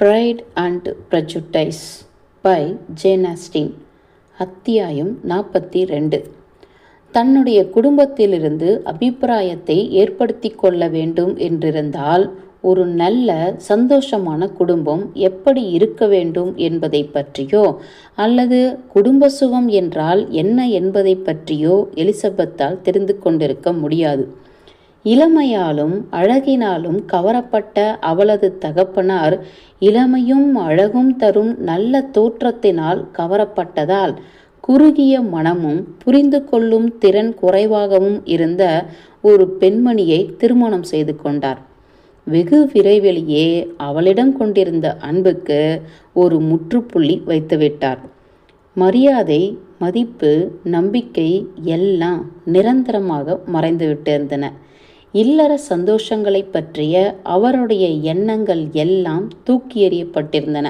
Pride and prejudice by Jane Austen அத்தியாயம் நாற்பத்தி ரெண்டு தன்னுடைய குடும்பத்திலிருந்து அபிப்பிராயத்தை ஏற்படுத்தி கொள்ள வேண்டும் என்றிருந்தால் ஒரு நல்ல சந்தோஷமான குடும்பம் எப்படி இருக்க வேண்டும் என்பதை பற்றியோ அல்லது குடும்ப சுகம் என்றால் என்ன என்பதை பற்றியோ எலிசபெத்தால் தெரிந்து கொண்டிருக்க முடியாது. இளமையாலும் அழகினாலும் கவரப்பட்ட அவளது தகப்பனார் இளமையும் அழகும் தரும் நல்ல தோற்றத்தினால் கவரப்பட்டதால் குறுகிய மனமும் புரிந்து கொள்ளும் திறன் குறைவாகவும் இருந்த ஒரு பெண்மணியை திருமணம் செய்து கொண்டார். வெகு விரைவிலேயே அவளிடம் கொண்டிருந்த அன்புக்கு ஒரு முற்றுப்புள்ளி வைத்துவிட்டார். மரியாதை மதிப்பு நம்பிக்கை எல்லாம் நிரந்தரமாக மறைந்துவிட்டிருந்தன. இல்லற சந்தோஷங்களை பற்றிய அவருடைய எண்ணங்கள் எல்லாம் தூக்கி எறியப்பட்டிருந்தன.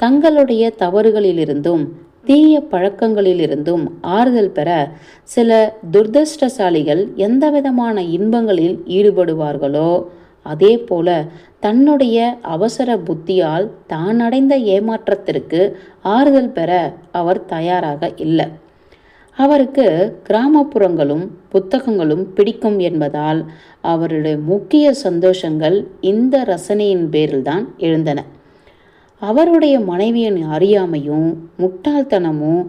தங்களுடைய தவறுகளிலிருந்தும் தீய பழக்கங்களிலிருந்தும் ஆறுதல் பெற சில துர்தஷ்டசாலிகள் எந்தவிதமான இன்பங்களில் ஈடுபடுவார்களோ அதே போல தன்னுடைய அவசர புத்தியால் தான் அடைந்த ஏமாற்றத்திற்கு ஆறுதல் பெற அவர் தயாராக இல்லை. அவருக்கு கிராமப்புறங்களும் புத்தகங்களும் பிடிக்கும் என்பதால் அவருடைய முக்கிய சந்தோஷங்கள் இந்த ரசனையின் பேரில்தான் எழுந்தன. அவருடைய மனைவியின் அறியாமையும் முட்டாள்தனமும்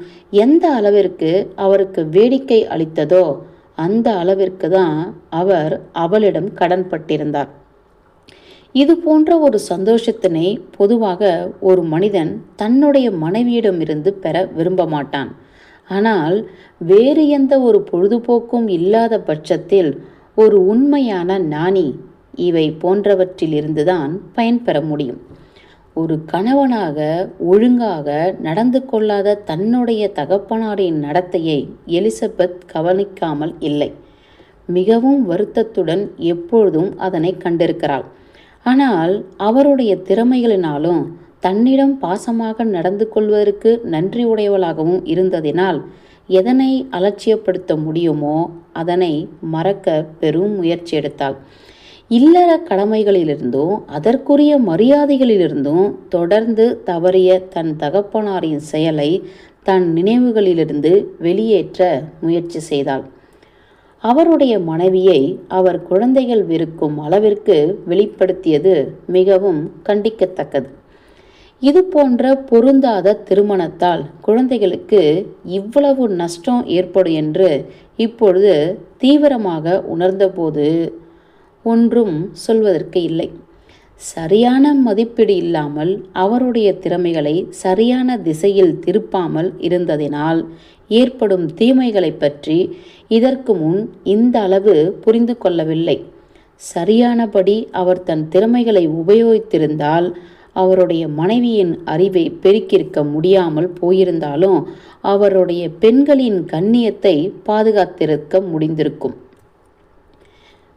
எந்த அளவிற்கு அவருக்கு வேடிக்கை அளித்ததோ அந்த அளவிற்கு தான் அவர் அவளிடம் கடன்பட்டிருந்தார். இது போன்ற ஒரு சந்தோஷத்தினை பொதுவாக ஒரு மனிதன் தன்னுடைய மனைவியிடமிருந்து பெற விரும்ப மாட்டான் ஆனால் வேறு எந்த ஒரு பொழுதுபோக்கும் இல்லாத பட்சத்தில் ஒரு உண்மையான ஞானி இவை போன்றவற்றிலிருந்துதான் பயன்பெற முடியும். ஒரு கணவனாக ஒழுங்காக நடந்து கொள்ளாத தன்னுடைய தகப்பனாரின் நடத்தையை எலிசபெத் கவனிக்காமல் இல்லை. மிகவும் வருத்தத்துடன் எப்பொழுதும் அதனை கண்டிருக்கிறாள். ஆனால் அவருடைய திறமைகளினாலும் தன்னிடம் பாசமாக நடந்து கொள்வதற்கு நன்றி உடையவளாகவும் இருந்ததினால் எதனை அலட்சியப்படுத்த முடியுமோ அதனை மறக்க பெரும் முயற்சி எடுத்தாள். இல்லற கடமைகளிலிருந்தும் அதற்குரிய மரியாதைகளிலிருந்தும் தொடர்ந்து தவறிய தன் தகப்பனாரின் செயலை தன் நினைவுகளிலிருந்து வெளியேற்ற முயற்சி செய்தாள். அவருடைய மனைவியை அவர் குழந்தைகள் விருக்கும் அளவிற்கு வெளிப்படுத்தியது மிகவும் கண்டிக்கத்தக்கது. இது போன்ற பொருந்தாத திருமணத்தால் குழந்தைகளுக்கு இவ்வளவு நஷ்டம் ஏற்படும் என்று இப்பொழுது தீவிரமாக உணர்ந்தபோது ஒன்றும் சொல்வதற்கு இல்லை. சரியான மதிப்பீடு இல்லாமல் அவருடைய திறமைகளை சரியான திசையில் திருப்பாமல் இருந்ததினால் ஏற்படும் தீமைகளை பற்றி இதற்கு முன் இந்த அளவு புரிந்து கொள்ளவில்லை. சரியானபடி அவர் தன் திறமைகளை உபயோகித்திருந்தால் அவருடைய மனைவியின் அறிவை பெருக்கிருக்க முடியாமல் போயிருந்தாலும் அவருடைய பெண்களின் கண்ணியத்தை பாதுகாத்திருக்க முடிந்திருக்கும்.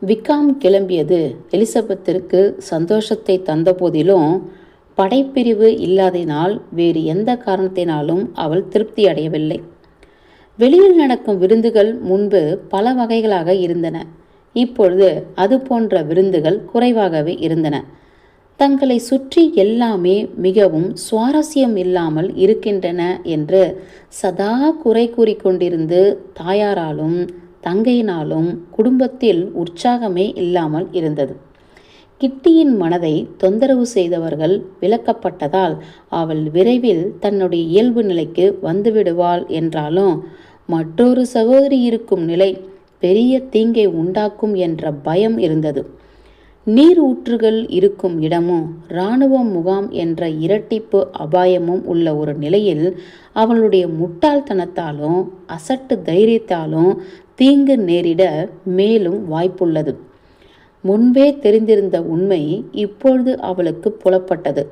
விக்காம் கிளம்பியது. எலிசபெத்திற்கு சந்தோஷத்தை தந்தபோதிலும் படைப்பிரிவு இல்லாததினால் வேறு எந்த காரணத்தினாலும் அவள் திருப்தி அடையவில்லை. வெளியில் நடக்கும் விருந்துகள் முன்பு பல வகைகளாக இருந்தன. இப்பொழுது அது போன்ற விருந்துகள் குறைவாகவே இருந்தன. தங்களை சுற்றி எல்லாமே மிகவும் சுவாரஸ்யம் இல்லாமல் இருக்கின்றன என்று சதா குறை கூறிக்கொண்டிருந்து தாயாராலும் தங்கையினாலும் குடும்பத்தில் உற்சாகமே இல்லாமல் இருந்தது. கிட்டியின் மனதை தொந்தரவு செய்தவர்கள் விலக்கப்பட்டதால் அவள் விரைவில் தன்னுடைய இயல்பு நிலைக்கு வந்துவிடுவாள் என்றாலும் மற்றொரு சகோதரி இருக்கும் நிலை பெரிய தீங்கை உண்டாக்கும் என்ற பயம் இருந்தது. நீர் ஊற்றுகள் இருக்கும் இடமும் இராணுவ முகாம் என்ற இரட்டிப்பு அபாயமும் உள்ள ஒரு நிலையில் அவளுடைய முட்டாள்தனத்தாலும் அசட்டு தைரியத்தாலும் தீங்கு நேரிட மேலும் வாய்ப்புள்ளது. முன்பே தெரிந்திருந்த உண்மை இப்பொழுது அவளுக்கு புலப்பட்டது.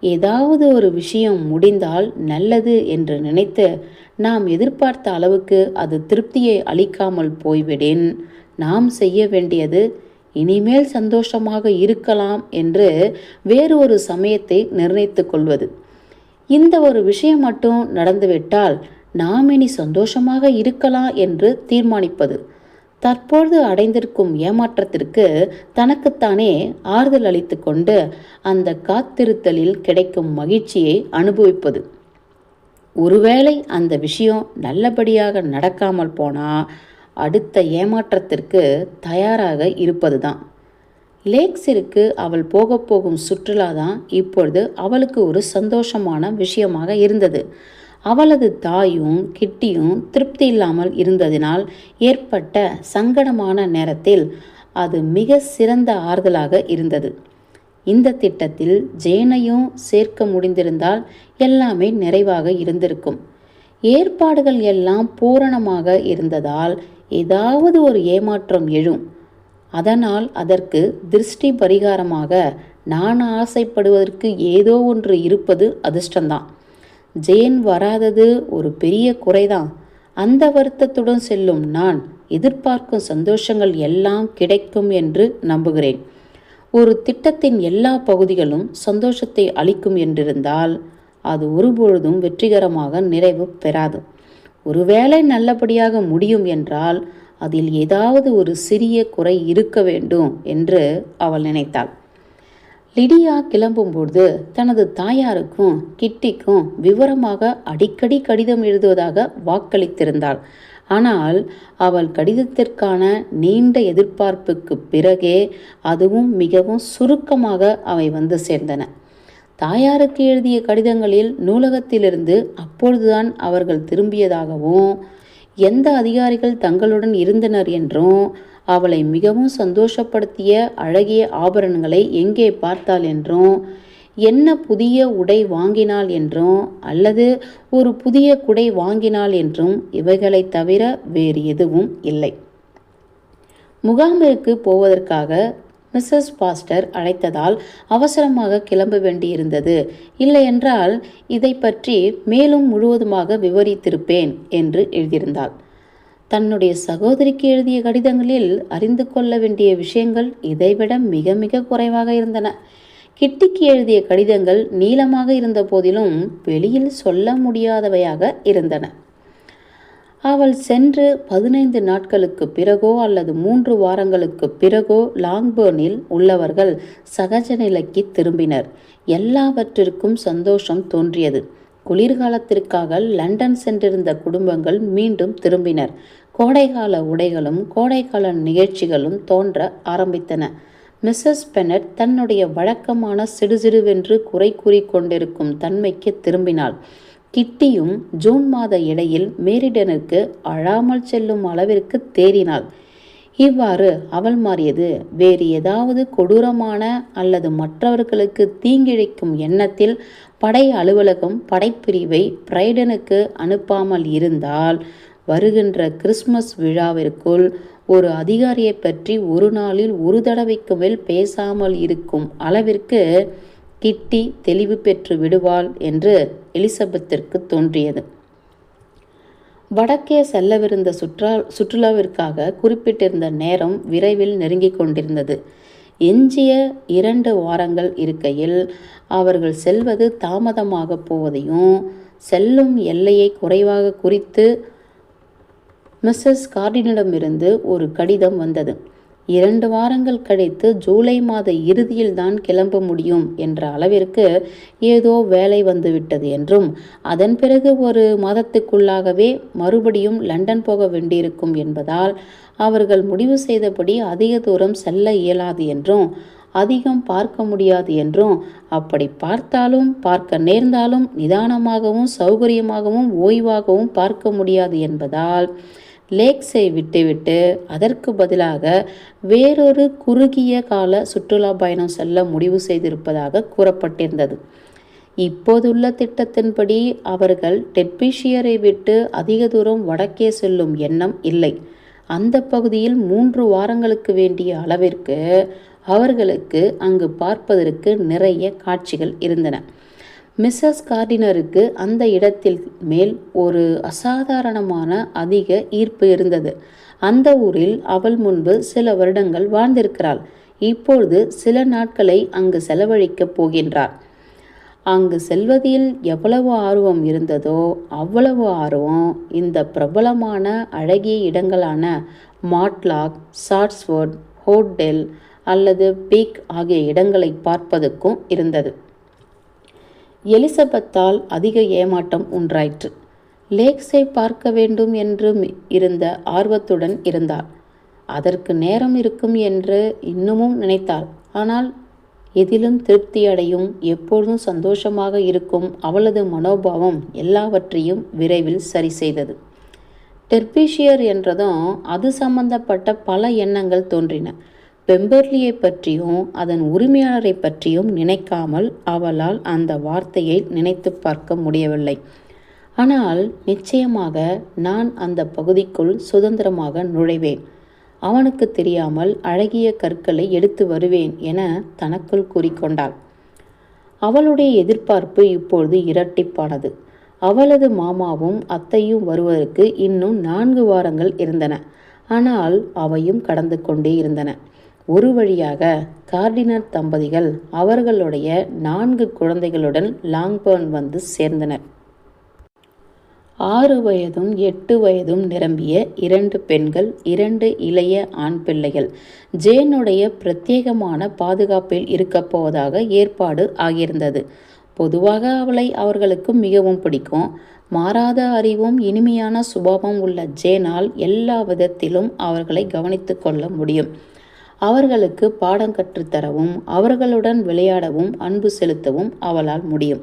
ஏதாவது ஒரு விஷயம் முடிந்தால் நல்லது என்று நினைத்து நாம் எதிர்பார்த்த அளவுக்கு அது திருப்தியை அளிக்காமல் போய்விடேன். நாம் செய்ய வேண்டியது இனிமேல் சந்தோஷமாக இருக்கலாம் என்று வேறு ஒரு சமயத்தை நிர்ணயித்து கொள்வது. இந்த ஒரு விஷயம் மட்டும் நடந்துவிட்டால் நாம் இனி சந்தோஷமாக இருக்கலாம் என்று தீர்மானிப்பது. தற்பொழுது அடைந்திருக்கும் ஏமாற்றத்திற்கு தனக்குத்தானே ஆறுதல் அளித்து கொண்டு அந்த காத்திருத்தலில் கிடைக்கும் மகிழ்ச்சியை அனுபவிப்பது. ஒருவேளை அந்த விஷயம் நல்லபடியாக நடக்காமல் போனால் அடுத்த ஏமாற்றத்திற்கு தயாராக இருப்பது தான் லேக்ஸிற்கு அவள் போக போகும் சுற்றுலா தான் இப்பொழுது அவளுக்கு ஒரு சந்தோஷமான விஷயமாக இருந்தது. அவளது தாயும் கிட்டியும் திருப்தி இல்லாமல் இருந்ததினால் ஏற்பட்ட சங்கடமான நேரத்தில் அது மிக சிறந்த ஆறுதலாக இருந்தது. இந்த திட்டத்தில் ஜேனையும் சேர்க்க முடிந்திருந்தால் எல்லாமே நிறைவாக இருந்திருக்கும். ஏற்பாடுகள் எல்லாம் பூரணமாக இருந்ததால் ஏதாவது ஒரு ஏமாற்றம் எழும். அதனால் அதற்கு திருஷ்டி பரிகாரமாக நான் ஆசைப்படுவதற்கு ஏதோ ஒன்று இருப்பது அதிர்ஷ்டந்தான். ஜேன் வராதது ஒரு பெரிய குறைதான். அந்த வருத்தத்துடன் செல்லும் நான் எதிர்பார்க்கும் சந்தோஷங்கள் எல்லாம் கிடைக்கும் என்று நம்புகிறேன். ஒரு திட்டத்தின் எல்லா பகுதிகளும் சந்தோஷத்தை அளிக்கும் என்றிருந்தால் அது ஒருபொழுதும் வெற்றிகரமாக நிறைவு பெறாது. ஒருவேளை நல்லபடியாக முடியும் என்றால் அதில் ஏதாவது ஒரு சிறிய குறை இருக்க வேண்டும் என்று அவள் நினைத்தாள். லிடியா கிளம்பும்போது தனது தாயாருக்கும் கிட்டிக்கும் விவரமாக அடிக்கடி கடிதம் எழுதுவதாக வாக்களித்திருந்தாள். ஆனால் அவள் கடிதத்திற்கான நீண்ட எதிர்பார்ப்புக்கு பிறகே அதுவும் மிகவும் சுருக்கமாக அவை வந்து சேர்ந்தன. தாயாருக்கு எழுதிய கடிதங்களில் நூலகத்திலிருந்து அப்பொழுதுதான் அவர்கள் திரும்பியதாகவும் எந்த அதிகாரிகள் தங்களுடன் இருந்தனர் என்றும் அவளை மிகவும் சந்தோஷப்படுத்திய அழகிய ஆபரணங்களை எங்கே பார்த்தாள் என்றும் என்ன புதிய உடை வாங்கினாள் என்றும் அல்லது ஒரு புதிய குடை வாங்கினாள் என்றும் இவைகளை தவிர வேறு எதுவும் இல்லை. முகாமிற்கு போவதற்காக மிஸ்ஸஸ் பாஸ்டர் அழைத்ததால் அவசரமாக கிளம்ப வேண்டியிருந்தது. இல்லையென்றால் இதை பற்றி மேலும் முழுவதுமாக விவரித்திருப்பேன் என்று எழுதியிருந்தாள். தன்னுடைய சகோதரிக்கு எழுதிய கடிதங்களில் அறிந்து கொள்ள வேண்டிய விஷயங்கள் இதைவிட மிக மிக குறைவாக இருந்தன. கிட்டிக்கு எழுதிய கடிதங்கள் நீளமாக இருந்த போதிலும் வெளியில் சொல்ல முடியாதவையாக இருந்தன. அவள் சென்று பதினைந்து நாட்களுக்கு பிறகோ அல்லது மூன்று வாரங்களுக்கு பிறகோ லாங்பேர்னில் உள்ளவர்கள் சகஜ நிலைக்கு திரும்பினர். எல்லாவற்றிற்கும் சந்தோஷம் தோன்றியது. குளிர்காலத்திற்காக லண்டன் சென்றிருந்த குடும்பங்கள் மீண்டும் திரும்பினர். கோடைகால உடைகளும் கோடைக்கால நிகழ்ச்சிகளும் தோன்ற ஆரம்பித்தன. மிஸ்ஸஸ் பெனட் தன்னுடைய வழக்கமான சிடுசிடுவென்று குறை கூறிக்கொண்டிருக்கும் தன்மைக்கு திரும்பினாள். கிட்டியும் ஜூன் மாத இடையில் மேரிடனுக்கு அழாமல் செல்லும் அளவிற்கு தேறினாள். இவ்வாறு அவள் மாறியது வேறு ஏதாவது கொடூரமான அல்லது மற்றவர்களுக்கு தீங்கிழைக்கும் எண்ணத்தில் படை அலுவலகம் படைப்பிரிவை பிரைடனுக்கு அனுப்பாமல் இருந்தால் வருகின்ற கிறிஸ்மஸ் விழாவிற்குள் ஒரு அதிகாரியை பற்றி ஒரு நாளில் ஒரு தடவைக்கு மேல் பேசாமல் இருக்கும் அளவிற்கு கிட்டி தெளிவு பெற்று விடுவாள் என்று எலிசபெத்திற்கு தோன்றியது. வடக்கே செல்லவிருந்த சுற்றா சுற்றுலாவிற்காக குறிப்பிட்டிருந்த நேரம் விரைவில் நெருங்கிக் கொண்டிருந்தது. எஞ்சிய இரண்டு வாரங்கள் இருக்கையில் அவர்கள் செல்வது தாமதமாக போவதையும் செல்லும் எல்லையை குறைவாக குறித்து மிஸ்ஸஸ் கார்டினிடமிருந்து ஒரு கடிதம் வந்தது. இரண்டு வாரங்கள் கழித்து ஜூலை மாத இறுதியில் தான் கிளம்ப முடியும் என்ற அளவிற்கு ஏதோ வேலை வந்துவிட்டது என்றும் அதன் பிறகு ஒரு மாதத்துக்குள்ளாகவே மறுபடியும் லண்டன் போக வேண்டியிருக்கும் என்பதால் அவர்கள் முடிவு செய்தபடி அதிக தூரம் செல்ல இயலாது என்றும் அதிகம் பார்க்க முடியாது என்றும் அப்படி பார்த்தாலும் பார்க்க நேர்ந்தாலும் நிதானமாகவும் சௌகரியமாகவும் ஓய்வாகவும் பார்க்க முடியாது என்பதால் லேக்ஸை விட்டுவிட்டு அதற்கு பதிலாக வேறொரு குறுகிய கால சுற்றுலா பயணம் செல்ல முடிவு செய்திருப்பதாக கூறப்பட்டிருந்தது. இப்போதுள்ள திட்டத்தின்படி அவர்கள் டெட்பிஷியரை விட்டு அதிக தூரம் வடக்கே செல்லும் எண்ணம் இல்லை. அந்த பகுதியில் மூன்று வாரங்களுக்கு வேண்டிய அளவிற்கு அவர்களுக்கு அங்கு பார்ப்பதற்கு நிறைய காட்சிகள் இருந்தன. மிஸ்ஸஸ் கார்டினருக்கு அந்த இடத்தில் மேல் ஒரு அசாதாரணமான அதிக ஈர்ப்பு இருந்தது. அந்த ஊரில் அவள் முன்பு சில வருடங்கள் வாழ்ந்திருக்கிறாள். இப்பொழுது சில நாட்களை அங்கு செலவழிக்கப் போகின்றார் அங்கு செல்வதில் எவ்வளவு ஆர்வம் இருந்ததோ அவ்வளவு ஆர்வம் இந்த பிரபலமான அழகிய இடங்களான மாட்லாக் சாட்ஸ்வர்ட் ஹோட்டெல் அல்லது பீக் ஆகிய இடங்களை பார்ப்பதற்கும் இருந்தது. எலிசபெத்தால் அதிக ஏமாட்டம் உண்டாயிற்று. லேக்ஸை பார்க்க வேண்டும் என்று இருந்த ஆர்வத்துடன் இருந்தாள். அதற்கு நேரம் இருக்கும் என்று இன்னமும் நினைத்தாள். ஆனால் எதிலும் திருப்தியடையும் எப்பொழுதும் சந்தோஷமாக இருக்கும் அவளது மனோபாவம் எல்லாவற்றையும் விரைவில் சரி செய்தது. டெர்பிஷியர் என்றதும் அது சம்பந்தப்பட்ட பல எண்ணங்கள் தோன்றின. பெம்பர்லியை பற்றியும் அதன் உரிமையாளரை பற்றியும் நினைக்காமல் அவளால் அந்த வார்த்தையை நினைத்து பார்க்க முடியவில்லை. ஆனால் நிச்சயமாக நான் அந்த பகுதிக்குள் சுதந்திரமாக நுழைவேன். அவனுக்கு தெரியாமல் அழகிய கற்களை எடுத்து வருவேன் என தனக்குள் கூறிக்கொண்டாள். அவளுடைய எதிர்பார்ப்பு இப்பொழுது இரட்டிப்பானது. அவளது மாமாவும் அத்தையும் வருவதற்கு இன்னும் நான்கு வாரங்கள் இருந்தன. ஆனால் அவையும் கடந்து கொண்டே இருந்தன. ஒரு வழியாக கார்டினர் தம்பதிகள் அவர்களுடைய நான்கு குழந்தைகளுடன் லாங்பர்ன் வந்து சேர்ந்தனர். ஆறு வயதும் எட்டு வயதும் நிரம்பிய இரண்டு பெண்கள் இரண்டு இளைய ஆண் பிள்ளைகள். ஜேனுடைய பிரத்யேகமான பாதுகாப்பில் இருக்கப் போவதாக ஏற்பாடு ஆகியிருந்தது. பொதுவாக அவளை அவர்களுக்கு மிகவும் பிடிக்கும். மாறாத அறிவும் இனிமையான சுபாவம் உள்ள ஜேனால் எல்லா விதத்திலும் அவர்களை கவனித்து கொள்ள முடியும். அவர்களுக்கு பாடம் கற்றுத்தரவும் அவர்களுடன் விளையாடவும் அன்பு செலுத்தவும் அவளால் முடியும்.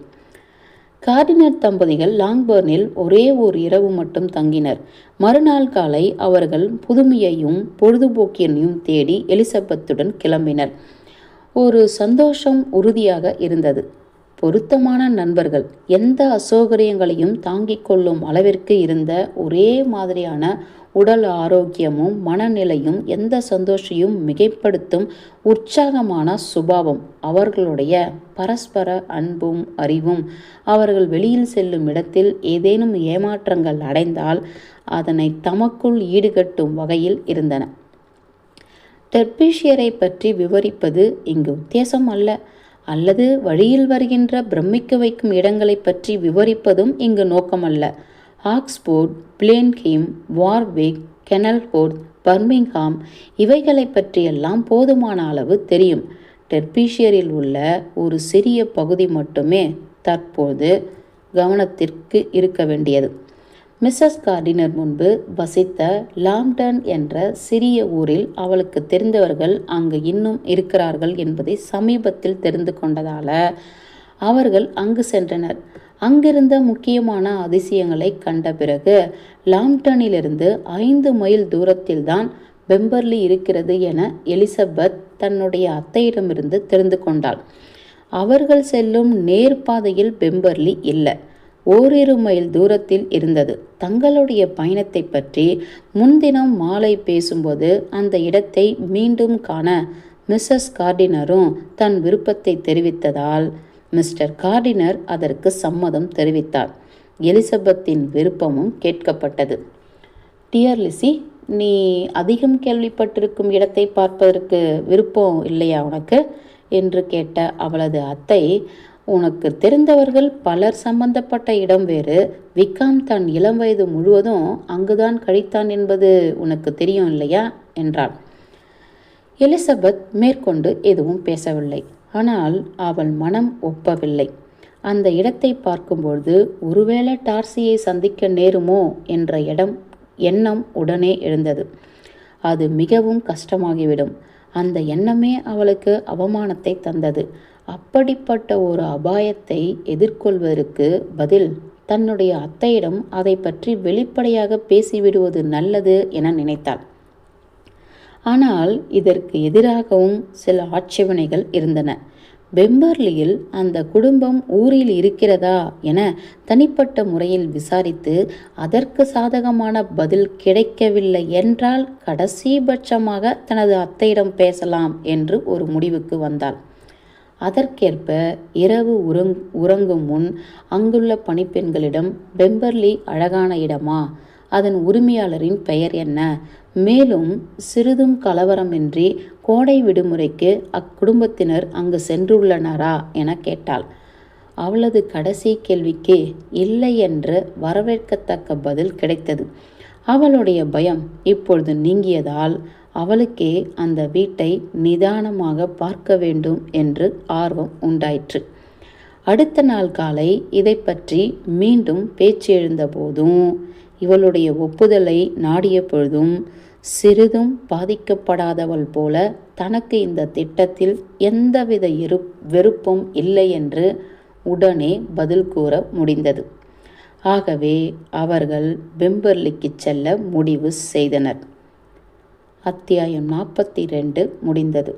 கார்டினர் தம்பதிகள் லாங்பர்னில் ஒரே ஓர் இரவு மட்டும் தங்கினர். மறுநாள் காலை அவர்கள் புதுமையையும் பொழுதுபோக்கினையும் தேடி எலிசபெத்துடன் கிளம்பினர். ஒரு சந்தோஷம் உறுதியாக இருந்தது. பொருத்தமான நண்பர்கள். எந்த அசௌகரியங்களையும் தாங்கிக் கொள்ளும் அளவிற்கு இருந்த ஒரே மாதிரியான உடல் ஆரோக்கியமும் மனநிலையும் எந்த சந்தோஷையும் மிகைப்படுத்தும் உற்சாகமான சுபாவம் அவர்களுடைய பரஸ்பர அன்பும் அறிவும். அவர்கள் வெளியில் செல்லும் இடத்தில் ஏதேனும் ஏமாற்றங்கள் அடைந்தால் அதனை தமக்குள் ஈடுகட்டும் வகையில் இருந்தன. டெர்பிஷியரை பற்றி விவரிப்பது இங்கு உத்தேசம் அல்ல. அல்லது வழியில் வருகின்ற பிரமிக்க வைக்கும் இடங்களை பற்றி விவரிப்பதும் இங்கு நோக்கமல்ல. Oxford Blenheim Warwick Kenilworth Birmingham இவைகளை பற்றியெல்லாம் போதுமான அளவு தெரியும். டெர்பீஷியரில் உள்ள ஒரு சிறிய பகுதி மட்டுமே தற்போது கவனத்திற்கு இருக்க வேண்டியது. மிஸ்ஸஸ் கார்டினர் முன்பு வசித்த லாம்டன் என்ற சிறிய ஊரில் அவளுக்கு தெரிந்தவர்கள் அங்கு இன்னும் இருக்கிறார்கள் என்பதை சமீபத்தில் தெரிந்து கொண்டதால அவர்கள் அங்கு சென்றனர். அங்கிருந்த முக்கியமான அதிசயங்களை கண்ட பிறகு லாம்டனிலிருந்து ஐந்து மைல் தூரத்தில்தான் பெம்பர்லி இருக்கிறது என எலிசபெத் தன்னுடைய அத்தையிடமிருந்து தெரிந்து கொண்டாள். அவர்கள் செல்லும் நேர்பாதையில் பெம்பர்லி இல்லை. ஓரிரு மைல் தூரத்தில் இருந்தது. தங்களுடைய பயணத்தை பற்றி முன்தினம் மாலை பேசும்போது அந்த இடத்தை மீண்டும் காண மிஸ்ஸஸ் கார்டினரும் தன் விருப்பத்தை தெரிவித்ததால் மிஸ்டர் கார்டினர் அதற்கு சம்மதம் தெரிவித்தார். எலிசபெத்தின் விருப்பமும் கேட்கப்பட்டது. டியர் லிசி நீ அதிகம் கேள்விப்பட்டிருக்கும் இடத்தை பார்ப்பதற்கு விருப்பம் இல்லையா உனக்கு? என்று கேட்ட அவளது அத்தை உனக்கு தெரிந்தவர்கள் பலர் சம்பந்தப்பட்ட இடம் வேறு. விக்காம் தன் இளம் வயது முழுவதும் அங்குதான் கழித்தான் என்பது உனக்கு தெரியும் இல்லையா? என்றாள். எலிசபெத் மேற்கொண்டு எதுவும் பேசவில்லை. ஆனால் அவள் மனம் ஒப்பவில்லை. அந்த இடத்தை பார்க்கும்பொழுது ஒருவேளை டார்சியை சந்திக்க நேருமோ? என்ற இடம் எண்ணம் உடனே எழுந்தது. அது மிகவும் கஷ்டமாகிவிடும். அந்த எண்ணமே அவளுக்கு அவமானத்தை தந்தது. அப்படிப்பட்ட ஒரு அபாயத்தை எதிர்கொள்வதற்கு பதில் தன்னுடைய அத்தையிடம் அதை பற்றி வெளிப்படையாக பேசிவிடுவது நல்லது என நினைத்தாள். ஆனால் இதற்கு எதிராகவும் சில ஆட்சேபனைகள் இருந்தன. பெம்பர்லியில் அந்த குடும்பம் ஊரில் இருக்கிறதா என தனிப்பட்ட முறையில் விசாரித்து அதற்கு சாதகமான பதில் கிடைக்கவில்லை என்றால் கடைசிபட்சமாக தனது அத்தையிடம் பேசலாம் என்று ஒரு முடிவுக்கு வந்தாள். அதற்கேற்ப இரவு உறங் உறங்கும் முன் அங்குள்ள பணிப்பெண்களிடம் பெம்பர்லி அழகான இடமா? அதன் உரிமையாளரின் பெயர் என்ன? மேலும் சிறிதும் கலவரமின்றி கோடை விடுமுறைக்கு அக்குடும்பத்தினர் அங்கு சென்றுள்ளனரா என கேட்டாள். அவளது கடைசி கேள்விக்கு இல்லை என்று வரவேற்கத்தக்க பதில் கிடைத்தது. அவளுடைய பயம் இப்பொழுது நீங்கியதால் அவளுக்கே அந்த வீட்டை நிதானமாக பார்க்க வேண்டும் என்று ஆர்வம் உண்டாயிற்று. அடுத்த நாள் காலை இதை பற்றி மீண்டும் பேச்சு எழுந்தபோதும் இவளுடைய ஒப்புதலை நாடிய பொழுதும் சிறிதும் பாதிக்கப்படாதவள் போல தனக்கு இந்த திட்டத்தில் எந்தவித இரு வெறுப்பும் இல்லை என்று உடனே பதில் கூற முடிந்தது. ஆகவே அவர்கள் பெம்பர்லிக்கு செல்ல முடிவு செய்தனர். அத்தியாயம் நாற்பத்தி ரெண்டு முடிந்தது.